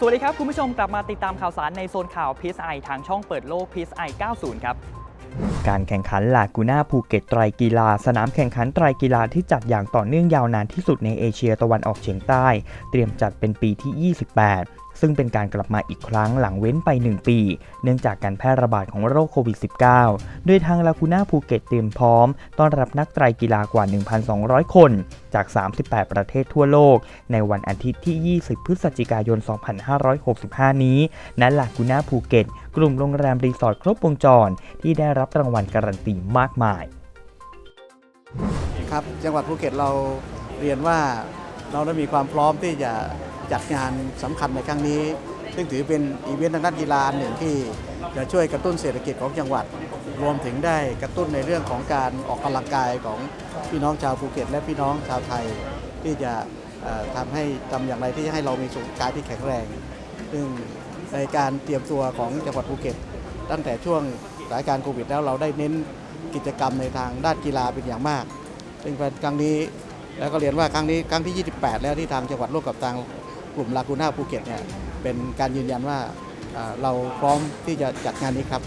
สวัสดีครับ คุณผู้ชมกลับมาติดตามข่าวสารในโซนข่าว PSI ทางช่องเปิดโลก PSI 90 ครับ การแข่งขันลากูน่าภูเก็ตไตรกีฬา สนามแข่งขันไตรกีฬาที่จัดอย่างต่อเนื่องยาวนานที่สุดในเอเชียตะวันออกเฉียงใต้ เตรียมจัดเป็นปีที่ 28ซึ่งเป็นการกลับมาอีกครั้งหลังเว้นไป 1 ปี เนื่องจากการแพร่ระบาดของโรคโควิด -19 โดยทางลากูน่าภูเก็ตเตรียมพร้อม ต้อนรับนักไตรกีฬากว่า 1,200 คน จาก 38 ประเทศทั่วโลก ในวันอาทิตย์ที่ 20 พฤศจิกายน 2565 นี้ ณ ลากูน่าภูเก็ต กลุ่มโรงแรมรีสอร์ทครบวงจร ที่ได้รับรางวัลการันตีมากมาย ครับ จังหวัดภูเก็ตเราเรียนว่าเราได้มีความพร้อมที่จะจัดงานสำคัญในครั้งนี้ ซึ่งถือเป็นอีเวนต์ทางด้านกีฬาหนึ่งที่จะช่วยกระตุ้นเศรษฐกิจของจังหวัด รวมถึงได้กระตุ้นในเรื่องของการออกกำลังกายของ พี่น้องชาวภูเก็ต และพี่น้องชาวไทยที่จะเอ่อทำให้ทำอย่างไรที่จะให้เรามีสุขภาพที่แข็งแรง ซึ่งในการเตรียมตัวของจังหวัดภูเก็ต ตั้งแต่ช่วงสถานการณ์โควิดแล้วเราได้เน้นกิจกรรมในทางด้านกีฬาเป็นอย่างมากซึ่งเป็นครั้งนี้แล้วก็เรียนว่าครั้งนี้ครั้งที่ 28 แล้วที่ทางจังหวัดร่วมกับทางกลุ่มลากูน่าภูเก็ตเนี่ยเป็นการยืนยันว่าอ่าเราพร้อมที่จะจัดงานนี้ครับ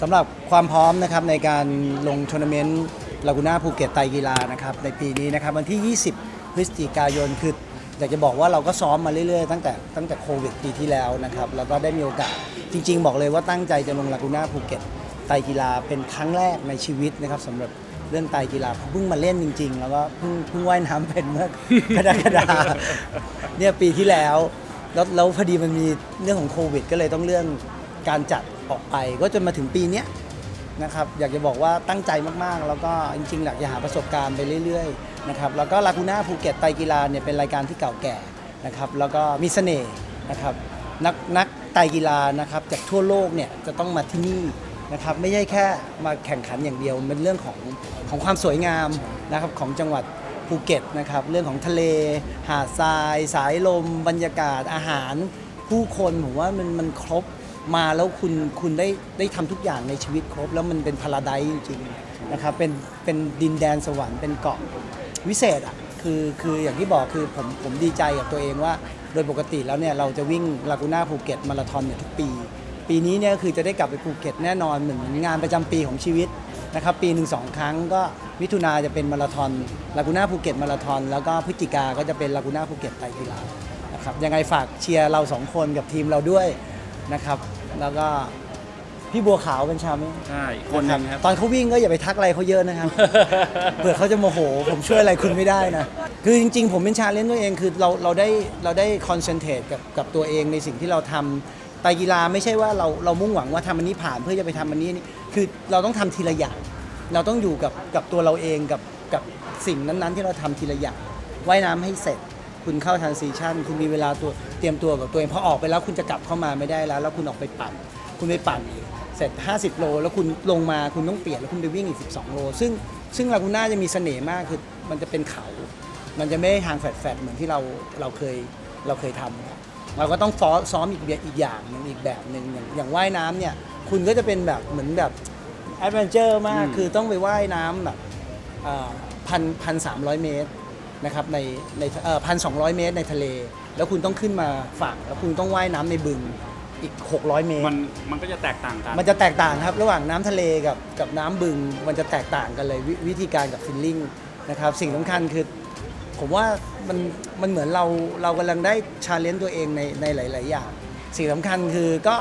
สำหรับความพร้อมนะครับในการลงทัวร์นาเมนต์ ลากูน่าภูเก็ตไตรกีฬานะครับในปีนี้นะครับวันที่ 20 พฤศจิกายนคืออยากจะบอกว่าเราก็ซ้อมมาเรื่อยๆตั้งแต่ตั้งแต่โควิดปีที่แล้วนะครับแล้วก็ได้มีโอกาสจริง ๆ บอกเลยว่าตั้งใจจะลงลากูน่าภูเก็ตไตรกีฬาเป็นครั้งแรกในชีวิตนะครับสำหรับเรื่องไตรกีฬาเพิ่งมาเล่นจริง ๆ แล้วก็เพิ่งเพิ่งว่ายน้ำเป็นเมื่อกรกฎาเนี่ยปีที่แล้วแล้วแล้วพอดีมันมีเรื่องของโควิด ก็เลยต้องเลื่อนการจัดออกไป ก็จนมาถึงปีเนี้ย นะครับอยากจะบอกว่าตั้งใจมากๆ แล้วก็จริงๆ อยากจะหาประสบการณ์ไปเรื่อยๆนะครับแล้วก็ลากูน่าภูเก็ตไตกีฬาเนี่ยเป็นรายการที่เก่าแก่นะครับแล้วก็มีเสน่ห์นะครับนักนักไตกีฬานะครับจากทั่วโลกเนี่ยจะต้องมาที่นี่นะครับไม่ใช่แค่มาแข่งขันอย่างเดียวมันเป็นเรื่องของของความสวยงามนะครับของจังหวัดภูเก็ตนะครับเรื่องของทะเล หาดทราย สายลม บรรยากาศอาหาร ผู้คนผมว่ามันมันครบ มาแล้วคุณคุณได้ได้ทำทุกอย่างในชีวิตครบ แล้วมันเป็นพาราไดซ์จริงๆนะครับเป็นเป็นดินแดนสวรรค์เป็นเกาะวิเศษอะคือคืออย่างที่บอกคือผมผมดีใจกับตัวเองว่า โดยปกติแล้วเนี่ยเราจะวิ่งลากูน่าภูเก็ตมาราธอนเนี่ยทุกปี ปีนี้เนี่ยคือจะได้กลับไปภูเก็ตแน่นอนเหมือนงานประจำปีของชีวิตนะครับปีหนึ่งสองครั้งก็มิถุนาจะเป็นมาราธอนลากูน่าภูเก็ตมาราธอนแล้วก็พฤศจิกาก็จะเป็นลากูน่าภูเก็ตไตรกีฬานะครับยังไงฝากเชียร์เราสองคนกับทีมเราด้วย นะครับ แล้วก็พี่บัวขาวเป็นชาวไม่ใช่อีกคนหนึงครับ ตอนเขาวิ่งก็อย่าไปทักอะไรเขาเยอะนะครับ เผื่อเขาจะโมโห ผมช่วยอะไรคุณไม่ได้นะ คือจริง ๆ ผมเป็นชาเลนจ์ตัวเองคือเราเราได้เราได้คอนเซนเทรตกับกับตัวเองในสิ่งที่เราทำไตรกีฬาไม่ใช่ว่าเราเรามุ่งหวังว่าทำอันนี้ผ่านเพื่อจะไปทำอันนี้นี่คือเราต้องทำทีละอย่าง เราต้องอยู่กับกับตัวเราเองกับกับสิ่งนั้นๆ ที่เราทำทีละอย่างว่ายน้ำให้เสร็จ คุณเข้าทันซีชั่น คุณมีเวลาตัวเตรียมตัวกับตัวเองพอออกไปแล้วคุณจะกลับเข้ามาไม่ได้แล้ว แล้วคุณออกไปปั่น คุณไปปั่นอีกเสร็จ 50 โล แล้วคุณลงมาคุณต้องเปลี่ยนแล้วคุณไปวิ่งอีก 12 โล ซึ่งซึ่งลากูน่าจะมีเสน่ห์มากคือมันจะเป็นเขา มันจะไม่ได้ทางแฟดๆเหมือนที่เราเราเคยเราเคยทำเราก็ต้องซ้อซ้อมอีกแบบอีกอย่างหนึงอีกแบบหนึ่งอย่างอย่างว่ายน้ำเนี่ยคุณก็จะเป็นแบบเหมือนแบบแอดเวนเจอร์มากอืมคือต้องไปว่ายน้ำแบบพันพันสามร้อยเมตร นะครับในในพันสองร้อยเมตรในทะเล แล้วคุณต้องขึ้นมาฝั่งแล้วคุณต้องว่ายน้ำในบึงอีก 600 เมตร มันมันก็จะแตกต่างกัน มันจะแตกต่างครับ ระหว่างน้ำทะเลกับกับน้ำบึง มันจะแตกต่างกันเลยวิวิธีการกับฟิลลิ่งนะครับ สิ่งสำคัญคือ ผมว่ามันมันเหมือนเราเรากำลังได้ชาเลนจ์ตัวเองในในหลาย ๆ อย่าง สิ่งสำคัญคือก็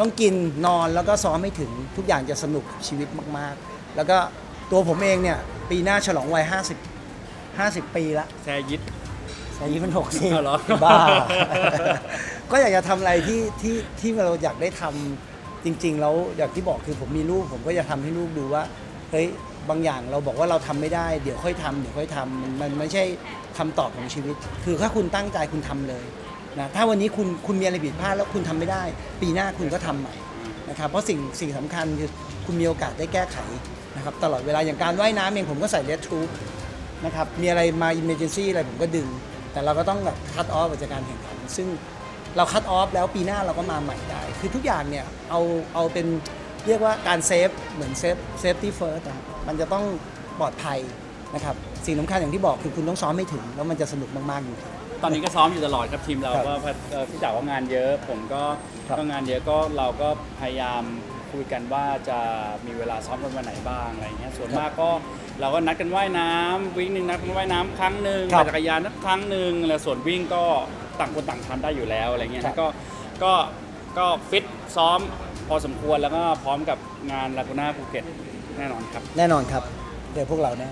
ต้องกินนอนแล้วก็ซ้อมให้ถึงทุกอย่างจะสนุกกับชีวิตมาก ๆ แล้วก็ตัวผมเองเนี่ยปีหน้าฉลองวัย 50 50 ปีละแซยิดอายุมันหกสิอ๋อเหรอ บ้า ก็อยากจะทำอะไรที่ที่ที่เราอยากได้ทำจริง ๆ แล้วอย่างที่บอกคือผมมีลูก ผมก็จะทำให้ลูกดูว่าเฮ้ยบางอย่างเราบอกว่าเราทำไม่ได้ เดี๋ยวค่อยทำเดี๋ยวค่อยทำมันมันไม่ใช่คำตอบของชีวิต คือถ้าคุณตั้งใจคุณทำเลยนะถ้าวันนี้คุณคุณมีอะไรผิดพลาดแล้วคุณทำไม่ได้ ปีหน้าคุณก็ทำใหม่ นะครับเพราะสิ่งสิ่งสำคัญคือคุณมีโอกาสได้แก้ไขนะครับตลอดเวลาอย่างการว่ายน้ำเองผมก็ใส่เลสทูบ นะครับ มีอะไรมา emergency อะไรผมก็ดึง แต่เราก็ต้องแบบคัดออฟจากการแข่งขัน ซึ่งเราคัดออฟแล้วปีหน้าเราก็มาใหม่ได้ คือทุกอย่างเนี่ยเอาเอาเป็นเรียกว่าการเซฟเหมือนเซฟเซฟตี้เฟิร์สมันจะต้องปลอดภัยนะครับ สิ่งสำคัญอย่างที่บอกคือคุณต้องซ้อมให้ถึง แล้วมันจะสนุกมากๆจริงๆตอนนี้ก็ซ้อมอยู่ตลอดครับทีมเราครับก็เอ่อพี่จ๋าก็งานเยอะ ผมก็ครับ ก็งานเยอะก็เราก็พยายามคุยกันว่าจะมีเวลาซ้อมกันวันไหนบ้างอะไรเงี้ยส่วนมากก็ เราก็นัดกันว่ายน้ำวิ่งหนึ่งนัดกันว่ายน้ำครั้งหนึ่งครับปั่นจักรยานนัดครั้งหนึ่งแล้วส่วนวิ่งก็ต่างคนต่างทำได้อยู่แล้วอะไรเงี้ยครับ ก็ก็ก็ฟิตซ้อมพอสมควรแล้วก็พร้อมกับงานลากูน่าภูเก็ตแน่นอนครับ แน่นอนครับเดี๋ยวพวกเราแน่